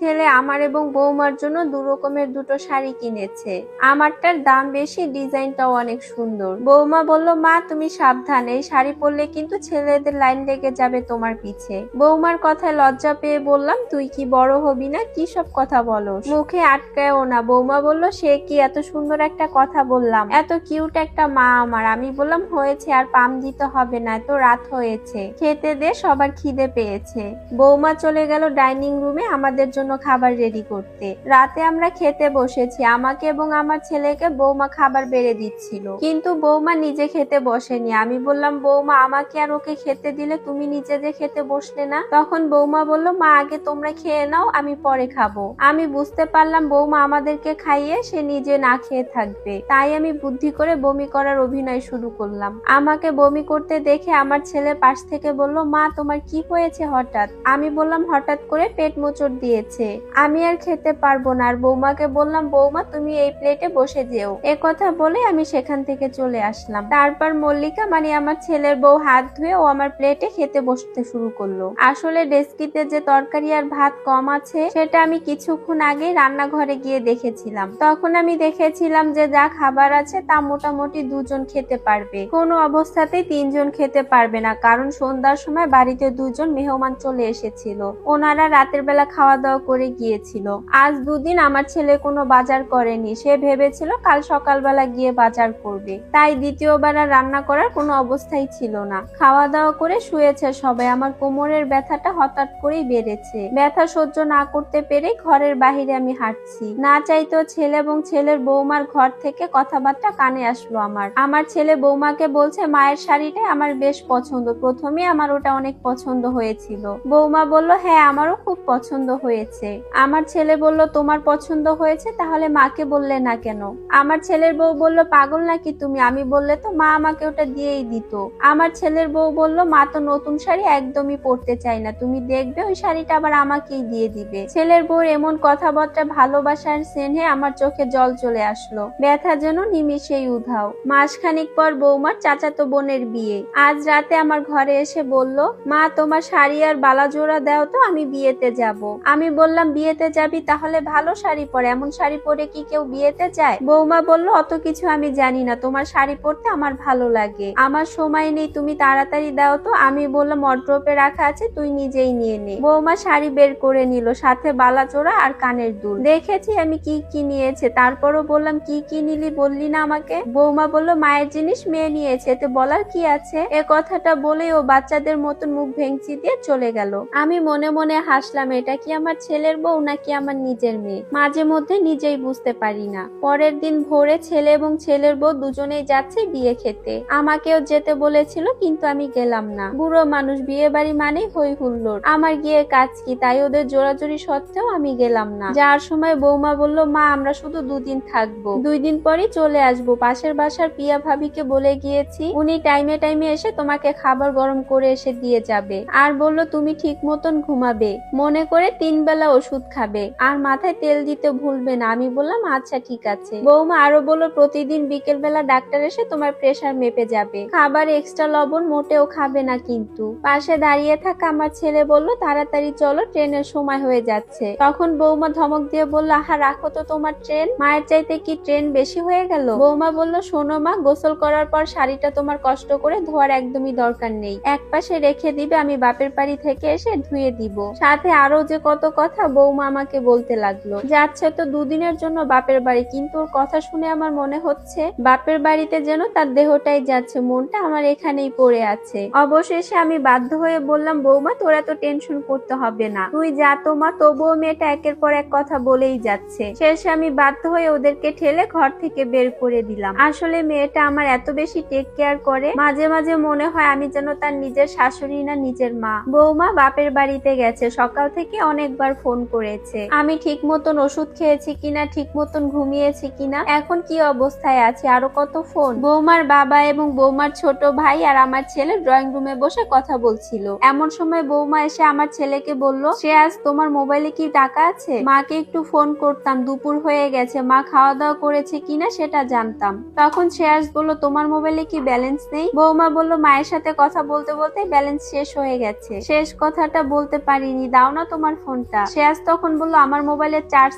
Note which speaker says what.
Speaker 1: ছেলে আমার এবং বৌমার জন্য দু রকমের দুটো শাড়ি কিনেছে। আমারটার দাম বেশি, ডিজাইনটাও অনেক সুন্দর। বৌমা বলল, মা, তুমি সাবধান, এই শাড়ি পরলে কিন্তু ছেলেদের লাইন লেগে যাবে তোমার পিছে। বৌমার কথায় লজ্জা পেয়ে বললাম, তুই কি বড় হবি না? কি সব কথা বলো মুখে আটকায়ও না, বৌমা বলল, সে কি এত সুন্দর একটা কথা বললাম। এত কিউট একটা মা আমার। আমি বললাম, হয়েছে, আর পাম দিতে হবে না তো রাত হয়েছে। খেতে দে, সবার খিদে পেয়েছে। বৌমা চলে গেল ডাইনিং রুমে, আমাদের জন্য খাবার রেডি করতে। রাতে আমরা খেতে বসেছি। আমাকে এবং আমার ছেলেকে বৌমা খাবার বেড়ে দিচ্ছিল। কিন্তু বৌমা নিজে খেতে বসেনি। আমি বললাম, বৌমা, আমাকে আর ওকে খেতে দিলে তুমি নিজে যে খেতে বসলে না? তখন বৌমা বলল, মা, আগে তোমরা খেয়ে নাও, আমি পরে খাব। আমি বুঝতে পারলাম বৌমা আমাদেরকে খাইয়ে সে নিজে না খেয়ে থাকবে। তাই আমি বুদ্ধি করে বমি করার অভিনয় শুরু করলাম। আমাকে বমি করতে দেখে আমার ছেলে পাশ থেকে বলল, মা, তোমার কি হয়েছে হঠাৎ? আমি বললাম, হঠাৎ করে পেট মোচড় দিয়েছে। আমি আর খেতে পারব না। আর বৌমাকে বললাম, বৌমা, তুমি এই প্লেটে বসে যেও। এ কথা বলে আমি সেখান থেকে চলে আসলাম। তারপর মল্লিকা মানে আমার ছেলের বউ, হাত ধুয়ে ও আমার প্লেটে খেতে বসতে শুরু করল। আসলে ডেস্কিতে যে তরকারি আর ভাত কম আছে, সেটা আমি কিছুক্ষণ আগে রান্নাঘরে গিয়ে দেখেছিলাম। তখন আমি দেখেছিলাম যে যা খাবার আছে, তা মোটামুটি দুজন খেতে পারবে। কোনো অবস্থাতেই তিনজন খেতে পারবে না, কারণ সন্ধ্যার সময় বাড়িতে দুজন মেহমান চলে এসেছিল। ওনারা রাতের বেলা খাওয়া দাওয়া করে গিয়েছিল। আজ দুদিন আমার ছেলে কোনো বাজার করেনি। সে ভেবেছিল কাল সকালবেলা গিয়ে বাজার করবে। তাই দ্বিতীয়বার আর রান্না করার কোনো অবস্থাই ছিল না। খাওয়া দাওয়া করে শুয়েছে সবাই। আমার কোমরের ব্যথাটা হঠাৎ করেই বেড়েছে। ব্যথা সহ্য না করতে পেরে ঘরের বাহিরে আমি হাঁটছি। না চাইতেও ছেলে এবং ছেলের বৌমার ঘর থেকে কথাবার্তা কানে আসলো আমার। আমার ছেলে বৌমাকে বলছে, মায়ের শাড়িটাই আমার বেশ পছন্দ। প্রথমে আমার ওটা অনেক পছন্দ হয়েছিল। বৌমা বলল হ্যাঁ আমারও খুব পছন্দ হয়েছে। আমার ছেলে বলল, তোমার পছন্দ হয়েছে, তাহলে মাকে বললে না কেন? আমার ছেলের বউ বলল, পাগল নাকি তুমি? আমি বললে, তো মা আমাকে ওটা দিয়েই দিত। আমার ছেলের বউ বলল, মা তো নতুন শাড়ি একদমই পরতে চাই না। তুমি দেখবে ওই শাড়িটা আবার আমাকেই দিয়ে দিবে। ছেলের বউর এমন কথাবার্তা ভালোবাসার স্নেহে আমার চোখে জল চলে আসলো। ব্যথা যেন নিমিশেই উধাও। মাসখানিক পর বৌমার চাচাতো বোনের বিয়ে। আজ রাতে আমার ঘরে এসে বলল, মা, তোমার শাড়ি আর বালা জোড়া দাও তো, আমি বিয়েতে যাব। আমি বললাম, বিয়েতে যাবি তাহলে ভালো শাড়ি পরে। এমন শাড়ি পরে কি কেউ বিয়েতে যায়? বৌমা বলল, অত কিছু আমি জানি না। তোমার শাড়ি পরতে আমার ভালো লাগে। আমার সময় নেই, তুমি তাড়াতাড়ি দাও তো। আমি বললাম অড্রপে রাখা আছে, তুই নিজেই নিয়ে নে। বৌমা শাড়ি বের করে নিল, সাথে বালা জোড়া আর কানের দুল। দেখেছি আমি কি কি নিয়েছে। তারপরও বললাম, কি কি নিলি বললি না আমাকে? বৌমা বলল, মায়ের জিনিস মেয়ে নিয়েছে, এতে বলার কি আছে? এ কথাটা বলে ও বাচ্চাদের মতন মুখ ভেঙচি দিয়ে চলে গেল। আমি মনে মনে হাসলাম, এটা কি আমার ছেলের বউ নাকি আমার নিজের মেয়ে? মাঝে মধ্যে নিজেই বুঝতে পারি না। পরের দিন ভোরে ছেলে এবং ছেলের বউ দুজনেই যাচ্ছে বিয়ে খেতে। আমাকেও যেতে বলেছিল, কিন্তু আমি গেলাম না। বুড়ো মানুষ বিয়ে বাড়ি মানে হই হুল্লোড় আমার গিয়ে কাজ কি? তাই ওদের জোরাজোরি সত্ত্বেও আমি গেলাম না। যার সময় বৌমা বলল, মা, আমরা শুধু দুদিন থাকব। দুই দিন পরই চলে আসব। পাশের বাসার পিয়া ভাবিকে বলে গিয়েছি, উনি টাইমে টাইমে এসে তোমাকে খাবার গরম করে এসে দিয়ে যাবে। আর বলল, তুমি ঠিক মতন ঘুমাবে। মনে করে তিন বেলা ওষুধ খাবে। আর মাথায় তেল দিতে ভুলবে না। আমি বললাম আচ্ছা ঠিক আছে। বৌমা আরও বলল, প্রতিদিন বিকেল বেলা ডাক্তার এসে তোমার প্রেসার মেপে যাবে। খাবার এক্সট্রা লবণ মোটেও খাবে না কিন্তু। পাশে দাঁড়িয়ে থাকা আমার ছেলে বলল, তাড়াতাড়ি চলো, ট্রেনের সময় হয়ে যাচ্ছে। তখন বৌমা ধমক দিয়ে বলল, আহা, রাখো তো তোমার ট্রেন মায়ের চাইতে কি ট্রেন বেশি হয়ে গেল? বৌমা বলল, শোনো মা, গোসল করার পর শাড়িটা তোমার কষ্ট করে ধোয়ার একদমই দরকার নেই। এক পাশে রেখে দিবে, আমি বাপের বাড়ি থেকে এসে ধুয়ে দিব। সাথে আরও যে কত কথা বৌমা আমাকে বলতে লাগল। যাচ্ছে তো দুদিনের জন্য বাপের বাড়ি, কিন্তু ওর কথা শুনে আমার মনে হচ্ছে বাপের বাড়িতে যেন তার দেহটাই যাচ্ছে, মনটা আমার এখানেই পড়ে আছে। অবশেষে আমি বাধ্য হয়ে বললাম, বৌমা, তোর এত টেনশন করতে হবে না। তুই যা তো মা, তবুও মেয়েটা একের পর এক কথা বলেই যাচ্ছে। শেষে আমি বাধ্য হয়ে ওদেরকে ঠেলে ঘর থেকে বের করে দিলাম। আসলে মেয়েটা আমার এত বেশি টেক কেয়ার করে, মাঝে মাঝে মনে হয় আমি যেন তার নিজের শাশুড়ি না, নিজের মা। বৌমা বাপের বাড়িতে গেছে, সকাল থেকে অনেকবার ফোন করেছে। আমি ঠিক মতন ওষুধ খেয়েছি কিনা ঠিক মতন ঘুমিয়েছি কিনা, এখন কি অবস্থায় আছে, আরও কত ফোন? বৌমার বাবা এবং বৌমার ছোট ভাই আর আমার ছেলে ড্রয়িং রুমে বসে কথা বলছিল। এমন সময় বৌমা এসে আমার ছেলেকে বলল, সে আজ তোমার মোবাইলে কি টাকা আছে? মাকে একটু ফোন করতাম, দুপুর হয়ে গেছে, মা খাওয়া দাওয়া করেছে কিনা সেটা জানতাম। তখন শ্রেয়াস বলল, তোমার মোবাইলে কি ব্যালেন্স নেই? বৌমা বলল, মায়ের সাথে কথা বলতে বলতে ব্যালেন্স শেষ হয়ে গেছে। শেষ কথাটা বলতে পারিনি, দাও না তোমার ফোনটা। সে আস তখন বলল আমার মোবাইলের চার্জ